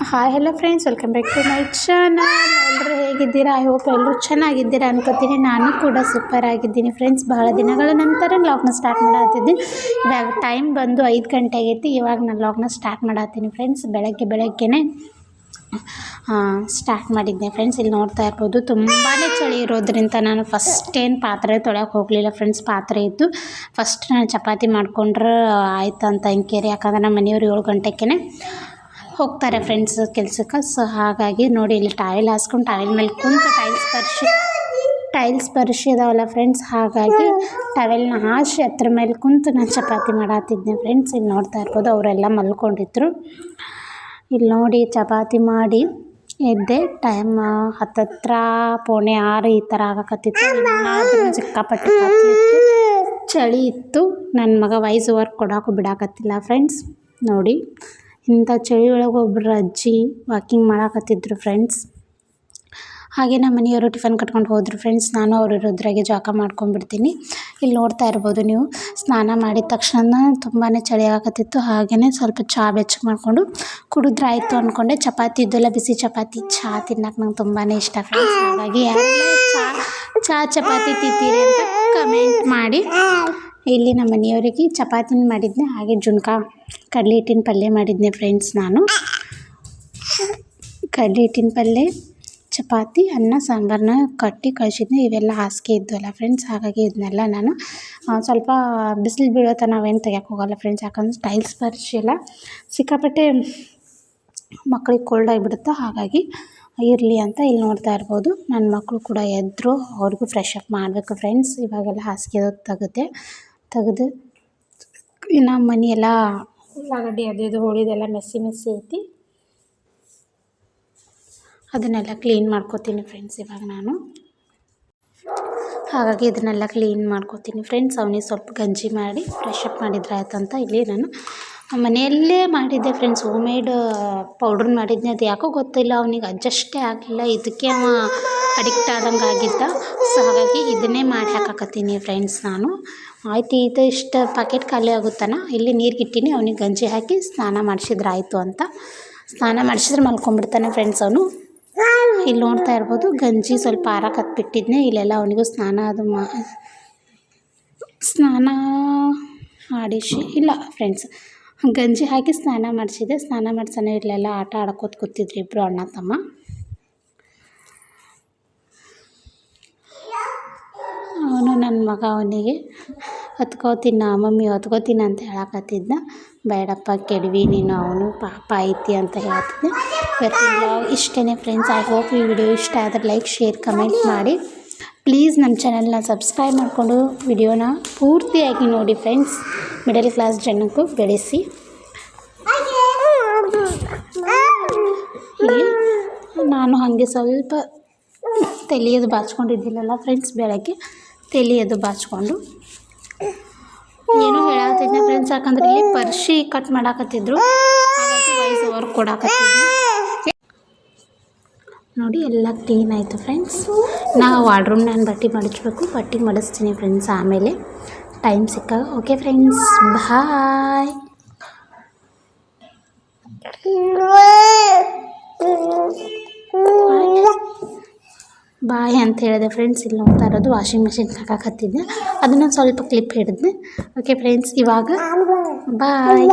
Hi hello friends welcome back to my channel ಎಲ್ಲರೂ ಹೇಗಿದ್ದೀರಾ? I hope ಎಲ್ಲರೂ ಚೆನ್ನಾಗಿದ್ದೀರಾ ಅನ್ಕೋತೀನಿ. ನಾನು ಕೂಡ ಸೂಪರ್ ಆಗಿದ್ದೀನಿ ಫ್ರೆಂಡ್ಸ್ ಬಹಳ ದಿನಗಳ ನಂತರ ಲಾಗ್ನ ಸ್ಟಾರ್ಟ್ ಮಾಡಾತಿದ್ದೀನಿ. ಇವಾಗ ಟೈಮ್ ಬಂದು ಐದು ಗಂಟೆ ಆಗೈತಿ. ಇವಾಗ ನಾನು ಲಾಗ್ನ ಸ್ಟಾರ್ಟ್ ಮಾಡತ್ತೀನಿ ಫ್ರೆಂಡ್ಸ್ ಬೆಳಗ್ಗೆ ಬೆಳಗ್ಗೆನೆ ಸ್ಟಾರ್ಟ್ ಮಾಡಿದ್ದೆ ಫ್ರೆಂಡ್ಸ್ ಇಲ್ಲಿ ನೋಡ್ತಾ ಇರ್ಬೋದು ತುಂಬಾ ಚಳಿ ಇರೋದ್ರಿಂದ ನಾನು ಫಸ್ಟ್ ಏನು ಪಾತ್ರೆ ತೊಳೆಯೋಕೆ ಹೋಗಲಿಲ್ಲ ಫ್ರೆಂಡ್ಸ್ ಪಾತ್ರೆ ಇದ್ದು ಫಸ್ಟ್ ನಾನು ಚಪಾತಿ ಮಾಡ್ಕೊಂಡ್ರೆ ಆಯ್ತು ಅಂತ ಅಂಕೇರಿ ಯಾಕಂದ್ರೆ ನಮ್ಮ ಮನೆಯವ್ರು ಏಳು ಗಂಟೆಗೆ ಹೋಗ್ತಾರೆ ಫ್ರೆಂಡ್ಸ್ ಕೆಲ್ಸಕ್ಕೆ. ಸೊ ಹಾಗಾಗಿ ನೋಡಿ ಇಲ್ಲಿ ಟೈಲ್ ಹಾಸ್ಕೊಂಡು ಟೈಲ್ ಮೇಲೆ ಕುಂತು ಟೈಲ್ಸ್ ಪರ್ಶಿ ಟೈಲ್ಸ್ ಪರಿಶಿ ಇದಾವಲ್ಲ ಫ್ರೆಂಡ್ಸ್ ಹಾಗಾಗಿ ಟವೆಲ್ನ ಹಾಸಿ ಹತ್ರ ಮೇಲೆ ಕುಂತು ನಾನು ಚಪಾತಿ ಮಾಡತ್ತಿದ್ದೆ ಫ್ರೆಂಡ್ಸ್ ಇಲ್ಲಿ ನೋಡ್ತಾ ಇರ್ಬೋದು ಅವರೆಲ್ಲ ಮಲ್ಕೊಂಡಿದ್ರು. ಇಲ್ಲಿ ನೋಡಿ ಚಪಾತಿ ಮಾಡಿ ಎದ್ದೆ. ಟೈಮ್ ಹತ್ತತ್ರ, ಪೋಣೆ ಆರು ಈ ಥರ ಆಗಕತ್ತಿತ್ತು. ಆದರೂ ಸಿಕ್ಕಾಪಟ್ಟೆ ಚಳಿ ಇತ್ತು. ನನ್ನ ಮಗ ವೈಸ್ ವರ್ಕ್ ಕೊಡೋಕ್ಕೂ ಬಿಡಾಕತ್ತಿಲ್ಲ ಫ್ರೆಂಡ್ಸ್ ನೋಡಿ. ಇಂಥ ಚಳಿ ಒಳಗೆ ಒಬ್ಬರು ಅಜ್ಜಿ ವಾಕಿಂಗ್ ಮಾಡಾಕತ್ತಿದ್ರು ಫ್ರೆಂಡ್ಸ್ ಹಾಗೆ ನಮ್ಮ ಮನೆಯವರು ಟಿಫನ್ ಕಟ್ಕೊಂಡು ಹೋದರು ಫ್ರೆಂಡ್ಸ್ ನಾನು ಅವ್ರು ಇರೋದ್ರಾಗೆ ಜಳಕ ಮಾಡ್ಕೊಂಡ್ಬಿಡ್ತೀನಿ. ಇಲ್ಲಿ ನೋಡ್ತಾ ಇರ್ಬೋದು ನೀವು. ಸ್ನಾನ ಮಾಡಿದ ತಕ್ಷಣ ತುಂಬಾ ಚಳಿ ಆಗತ್ತಿತ್ತು. ಹಾಗೆಯೇ ಸ್ವಲ್ಪ ಚಹಾ ಬೆಚ್ಚಗೆ ಮಾಡಿಕೊಂಡು ಕುಡಿದ್ರೆ ಆಯಿತು ಅಂದ್ಕೊಂಡೆ ಚಪಾತಿ ಇದ್ದಲ್ಲ, ಬಿಸಿ ಚಪಾತಿ. ಚಹಾ ತಿನ್ನಕ್ಕೆ ನಂಗೆ ತುಂಬಾ ಇಷ್ಟ ಫ್ರೆಂಡ್ಸ್ ಹಾಗಾಗಿ ಚಹಾ ಚಹಾ ಚಪಾತಿ ತಿಂತೀರಿ ಅಂತ ಕಮೆಂಟ್ ಮಾಡಿ. ಇಲ್ಲಿ ನಮ್ಮ ಮನೆಯವರಿಗೆ ಚಪಾತಿನ ಮಾಡಿದ್ದೆ ಹಾಗೆ ಜುನ್ಕ ಕಡಲೆ ಹಿಟ್ಟಿನ ಪಲ್ಯ ಮಾಡಿದ್ದೆ ಫ್ರೆಂಡ್ಸ್ ನಾನು. ಕಡಲೆ ಹಿಟ್ಟಿನ ಪಲ್ಯ, ಚಪಾತಿ, ಅನ್ನ ಸಾಂಬಾರನ್ನ ಕಟ್ಟಿ ಕಳಿಸಿದ್ನೆ, ಇವೆಲ್ಲ ಹಾಸಿಗೆ ಇದ್ವಲ್ಲ ಫ್ರೆಂಡ್ಸ್ ಹಾಗಾಗಿ ಇದನ್ನೆಲ್ಲ ನಾನು. ಸ್ವಲ್ಪ ಬಿಸಿಲು ಬೀಳೋ ನಾವೇನು ತೆಗಿಯೋಕೆ ಹೋಗಲ್ಲ ಫ್ರೆಂಡ್ಸ್ ಯಾಕಂದ್ರೆ ಟೈಲ್ಸ್ ಪರ್ಶಿ ಎಲ್ಲ ಸಿಕ್ಕಾಪಟ್ಟೆ ಮಕ್ಳಿಗೆ ಕೋಲ್ಡ್ ಆಗಿಬಿಡುತ್ತೋ, ಹಾಗಾಗಿ ಇರಲಿ ಅಂತ ಇಲ್ಲಿ ನೋಡ್ತಾ ಇರ್ಬೋದು. ನನ್ನ ಮಕ್ಕಳು ಕೂಡ ಎದ್ರು, ಅವ್ರಿಗೂ ಫ್ರೆಶ್ ಅಪ್ ಮಾಡಬೇಕು ಫ್ರೆಂಡ್ಸ್ ಇವಾಗೆಲ್ಲ ಹಾಸಿಗೆ ತೆಗೆದೆ ತೆಗೆದು ಇನ್ನು ಮನೆ ಎಲ್ಲ ಉಳ್ಳಾಗಡ್ಡಿ ಅದು ಇದು ಹೋಳಿದೆಲ್ಲ ಮೆಸ್ಸಿ ಮೆಸ್ಸಿ ಐತಿ. ಅದನ್ನೆಲ್ಲ ಕ್ಲೀನ್ ಮಾಡ್ಕೋತೀನಿ ಫ್ರೆಂಡ್ಸ್ ಇವಾಗ ನಾನು. ಹಾಗಾಗಿ ಇದನ್ನೆಲ್ಲ ಕ್ಲೀನ್ ಮಾಡ್ಕೋತೀನಿ ಫ್ರೆಂಡ್ಸ್ ಅವನಿಗೆ ಸ್ವಲ್ಪ ಗಂಜಿ ಮಾಡಿ ಫ್ರೆಶ್ ಅಪ್ ಮಾಡಿದ್ರೆ ಆಯ್ತಂತ ಇಲ್ಲಿ ನಾನು. ಮನೆಯಲ್ಲೇ ಮಾಡಿದ್ದೆ ಫ್ರೆಂಡ್ಸ್ ಹೋಮ್ ಮೇಡ್ ಪೌಡ್ರ್ ಮಾಡಿದ್ದೆ ಅದು ಯಾಕೋ ಗೊತ್ತಿಲ್ಲ, ಅವನಿಗೆ ಅಡ್ಜಸ್ಟೇ ಆಗಲಿಲ್ಲ ಇದಕ್ಕೆ ಅವ ಅಡಿಕ್ಟ್ ಆದಂಗೆ ಆಗಿದ್ದ ಸೊ ಹಾಗಾಗಿ ಇದನ್ನೇ ಮಾಡಿ ಹಾಕಾಕತ್ತೀನಿ ಫ್ರೆಂಡ್ಸ್ ನಾನು. ಆಯ್ತು, ಇದು ಇಷ್ಟು ಪಾಕೆಟ್ ಖಾಲಿ ಆಗುತ್ತಾನ? ಇಲ್ಲಿ ನೀರಿಗೆ ಇಟ್ಟೀನಿ ಅವನಿಗೆ ಗಂಜಿ ಹಾಕಿ ಸ್ನಾನ ಮಾಡಿಸಿದ್ರೆ ಆಯಿತು ಅಂತ. ಸ್ನಾನ ಮಾಡಿಸಿದ್ರೆ ಮಲ್ಕೊಂಡ್ಬಿಡ್ತಾನೆ ಫ್ರೆಂಡ್ಸ್ ಅವನು. ಇಲ್ಲಿ ನೋಡ್ತಾ ಇರ್ಬೋದು, ಗಂಜಿ ಸ್ವಲ್ಪ ಆರಕ್ಕೆ ಬಿಟ್ಟಿದ್ನೆ ಇಲ್ಲೆಲ್ಲ ಅವನಿಗೂ ಸ್ನಾನ ಅದು ಮಾ, ಸ್ನಾನ ಮಾಡಿಸಿ, ಇಲ್ಲ ಫ್ರೆಂಡ್ಸ್ ಗಂಜಿ ಹಾಕಿ ಸ್ನಾನ ಮಾಡಿಸಿದೆ ಸ್ನಾನ ಮಾಡ್ಸೋಣ ಇಲ್ಲೆಲ್ಲ ಆಟ ಆಡ್ಕೋತ ಕೂತಿದ್ರು ಇಬ್ಬರು ಅಣ್ಣ ತಮ್ಮ. ಅವನು ನನ್ನ ಮಗ ಅವನಿಗೆ. ಹೊತ್ಕೋತೀನ ಮಮ್ಮಿ ಹೊತ್ಕೋತೀನಿ ಅಂತ ಹೇಳಕತ್ತಿದ್ನ. ಬೇಡಪ್ಪ ಕೆಡವಿ ನೀನು, ಅವನು ಪಾಪ ಐತಿ ಅಂತ ಹೇಳ್ತಿದ್ದೆ. ಇವತ್ತಿನ ಬ್ಲಾಗ್ ಇಷ್ಟೇ ಫ್ರೆಂಡ್ಸ್ ಐ ಹೋಪ್ ಈ ವಿಡಿಯೋ ಇಷ್ಟ ಆದರೆ ಲೈಕ್ ಶೇರ್ ಕಮೆಂಟ್ ಮಾಡಿ. ಪ್ಲೀಸ್ ನಮ್ಮ ಚಾನಲ್ನ ಸಬ್ಸ್ಕ್ರೈಬ್ ಮಾಡಿಕೊಂಡು ವಿಡಿಯೋನ ಪೂರ್ತಿಯಾಗಿ ನೋಡಿ ಫ್ರೆಂಡ್ಸ್ ಮಿಡಲ್ ಕ್ಲಾಸ್ ಜನಕ್ಕೂ ಬೆಳೆಸಿ. ನಾನು ಹಾಗೆ ಸ್ವಲ್ಪ ತಲೆಯದು ಬಾಚ್ಕೊಂಡಿದ್ದಿಲ್ಲಲ್ಲ ಫ್ರೆಂಡ್ಸ್ ಬೆಳಗ್ಗೆ ತಲೆಯದು ಬಾಚ್ಕೊಂಡು. ಏನೋ ಹೇಳತ್ತಿದ್ದೆ ಫ್ರೆಂಡ್ಸ್ ಯಾಕಂದ್ರೆ ಇಲ್ಲಿ ಪರ್ಶಿ ಕಟ್ ಮಾಡಾಕತ್ತಿದ್ರು. ಹಾಗಾಗಿ ನೋಡಿ, ಎಲ್ಲ ಕ್ಲೀನ್ ಆಯಿತು ಫ್ರೆಂಡ್ಸ್ ನಾ ವಾರ್ಡ್ರೂಮ್ ನಾನು ಬಟ್ಟೆ ಮಡಚಬೇಕು. ಬಟ್ಟೆ ಮಡಿಸ್ತೀನಿ ಫ್ರೆಂಡ್ಸ್ ಆಮೇಲೆ ಟೈಮ್ ಸಿಕ್ಕಾಗ. ಓಕೆ ಫ್ರೆಂಡ್ಸ್ ಬಾಯ್ ಬಾಯ್ ಅಂತ ಹೇಳಿದೆ ಫ್ರೆಂಡ್ಸ್ ಇಲ್ಲಿ ನೋಡ್ತಾ ಇರೋದು ವಾಷಿಂಗ್ ಮೆಷಿನ್ ಹಾಕಾಕತ್ತಿದ್ದೆ. ಅದನ್ನು ಸ್ವಲ್ಪ ಕ್ಲಿಪ್ ಹಿಡಿದ್ನೆ. ಓಕೆ ಫ್ರೆಂಡ್ಸ್ ಇವಾಗ ಬಾಯ್